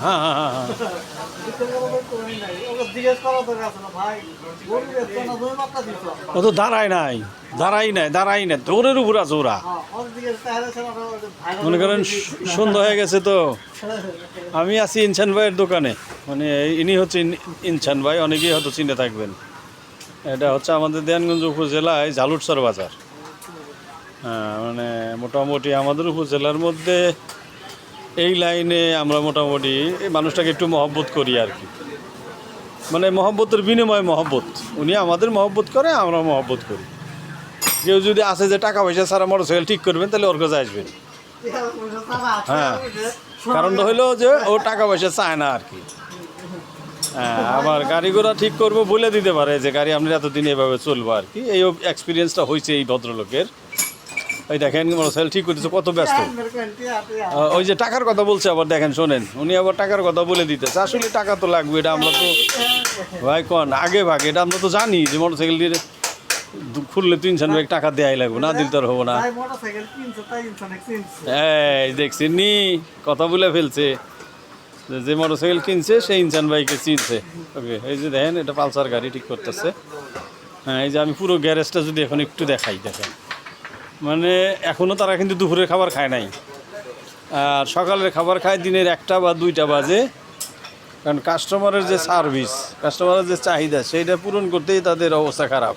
হ্যাঁ হ্যাঁ। হ্যাঁ তো নাই দাঁড়াই নাই দাঁড়াই নাই, দৌড়ের উপর আছে ওরা। মনে করেন সন্ধ্যা হয়ে গেছে তো। আমি আছি ইনসান ভাইয়ের দোকানে। মানে ইনি হচ্ছে ইন- ইনসান ভাই, অনেকেই হয়তো চিনে থাকবেন। এটা হচ্ছে আমাদের দেয়ানগঞ্জ উপজেলায় ঝালুটসর বাজার। হ্যাঁ মানে মোটামুটি আমাদের উপজেলার মধ্যে এই লাইনে আমরা মোটামুটি মানুষটাকে একটু মহব্বত করি আর কি। মানে মহব্বতের বিনিময়ে মহব্বত। উনি আমাদের মহব্বত করে, আমরা মহব্বত করি। কেউ যদি আসে যে টাকা পয়সা ছাড়া মোটরসাইকেল ঠিক করবেন, তাহলে ওর কাছে আসবেন। হ্যাঁ কারণটা হইল যে ও টাকা পয়সা চায় না আর কি। হ্যাঁ আবার গাড়ি ঘোড়া ঠিক করব বলে দিতে পারে যে, গাড়ি আপনি এতদিন এভাবে চলবো আর কি। এই এক্সপিরিয়েন্সটা হয়েছে এই ভদ্রলোকের। ওই দেখেন মোটরসাইকেল ঠিক করতেছে কত ব্যস্ত। ওই যে টাকার কথা বলছে আবার দেখেন শোনেন উনি আবার টাকার কথা বলে দিতেছে। আসলে টাকা তো লাগবে এটা আমরা তো ভাই কন? আগে ভাগে এটা আমরা তো জানি যে মোটরসাইকেল দিয়ে খুললে তিন চার ব্যাগ টাকা দেওয়াই লাগবে না দিলে তো হব না। এই দেখছেন নি কথা বলে ফেলছে। যে মোটরসাইকেল কিনছে সেই ইনসান ভাইকে চিনছে। ওকে এই যে দেখেন এটা পালসার গাড়ি ঠিক করতেছে। হ্যাঁ এই যে আমি পুরো গ্যারেজটা যদি এখন একটু দেখাই দেখেন। মানে এখনও তারা কিন্তু দুপুরের খাবার খায় নাই। আর সকালের খাবার খায় দিনের একটা বা দুইটা বাজে। কারণ কাস্টমারের যে সার্ভিস কাস্টমারের যে চাহিদা, সেইটা পূরণ করতেই তাদের অবস্থা খারাপ।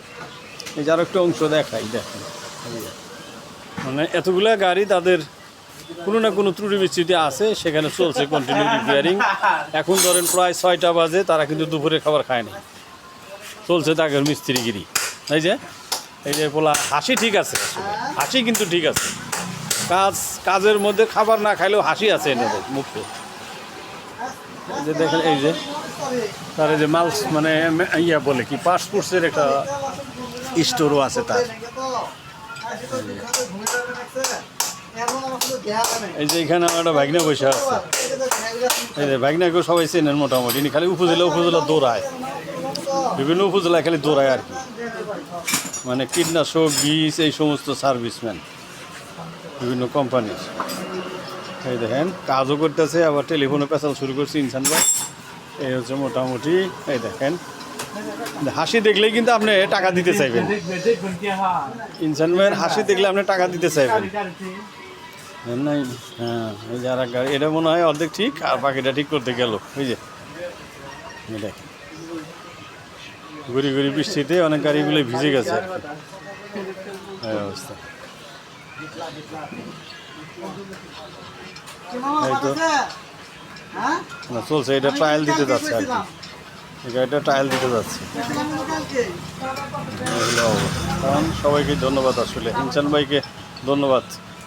এই যার একটু অংশ দেখাই, দেখেন। মানে এতগুলা গাড়ি তাদের কোনো না কোনো ত্রুটি বিচ্ছুটি আছে, সেখানে চলছে কন্টিনিউ রিপেয়ারিং এখন ধরেন প্রায় ছয়টা বাজে, তারা কিন্তু দুপুরে খাবার খায় না চলছে তাদের মিস্ত্রিগিরি। এই যে? এই যে বলা হাসি ঠিক আছে। হাসি কিন্তু ঠিক আছে। কাজ, কাজের মধ্যে খাবার না খাইলেও হাসি আছে এনাদের মুখে। যে দেখেন, এই যে, তার এই যে মাল মানে ইয়া বলে কি, পাসপোর্টসের একটা স্টোরও আছে তার। এই যে এখানে আমার একটা ভাগনা বসে আছে। এই যে ভাগনাকেও সবাই চেনেন মোটামুটি খালি উপজেলা উপজেলা দৌড়ায়। বিভিন্ন উপজেলায় খালি দৌড়ায় আর কি। মানে কীটনাশক, বীজ, এই সমস্ত সার্ভিসম্যান, বিভিন্ন কোম্পানির এই দেখেন, কাজও করতেছে, আবার টেলিফোনে পেশাল শুরু করছে ইনসান ভাই। এই হচ্ছে মোটামুটি, এই দেখেন। হাসি দেখলেই কিন্তু আপনি টাকা দিতে চাইবেন। ইনসান ভাইয়ের হাসি দেখলে আপনি টাকা দিতে চাইবেন। নাই হ্যাঁ এই যে গাড়ি, এটা মনে হয় অর্ধেক ঠিক, আর বাকিটা ঠিক করতে গেল। যে দেখেন। ঘুরি ঘুরি বৃষ্টিতে অনেক গাড়িগুলো ভিজে গেছে। এই অবস্থা। না, চলছে, এটা ট্রায়াল দিতে যাচ্ছে আর কি। গাড়িটা ট্রায়াল দিতে যাচ্ছে। কারণ সবাইকে ধন্যবাদ আসলে। ইনসান ভাইকে ধন্যবাদ।